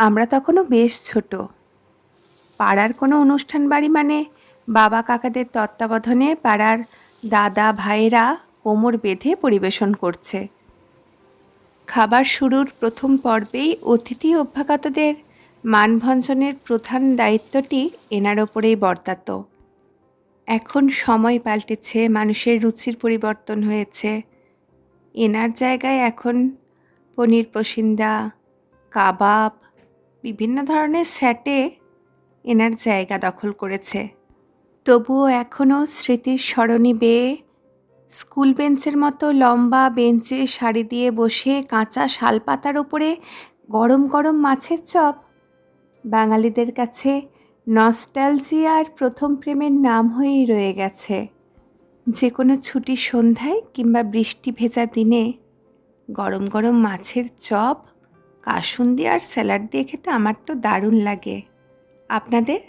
আমরা তখনও বেশ ছোট। পাড়ার কোনো অনুষ্ঠান বাড়ি মানে বাবা কাকাদের তত্ত্বাবধানে পাড়ার দাদা ভাইয়েরা কোমর বেঁধে পরিবেশন করছে। খাবার শুরুর প্রথম পর্বেই অতিথি অভ্যাগতদের মানভঞ্জনের প্রধান দায়িত্বটি এনার ওপরেই বর্তাত। এখন সময় পাল্টেছে, মানুষের রুচির পরিবর্তন হয়েছে। এনার জায়গায় এখন পনির পসিন্দা কাবাব বিভিন্ন ধরনের স্যাটে এনার জায়গা দখল করেছে। তবুও এখনও স্মৃতির স্মরণী বেয়ে স্কুল বেঞ্চের মতো লম্বা বেঞ্চে সারি দিয়ে বসে কাঁচা শালপাতার উপরে গরম গরম মাছের চপ। বাঙালিদের কাছে নস্টালজিয়ার প্রথম প্রেমের নাম হয়েই রয়ে গেছে। যে কোনো ছুটির সন্ধ্যায় কিংবা বৃষ্টি ভেজা দিনে গরম গরম মাছের চপ কাসুন্দি আর স্যালাড দিয়ে খেতে আমার তো দারুণ লাগে। আপনাদের?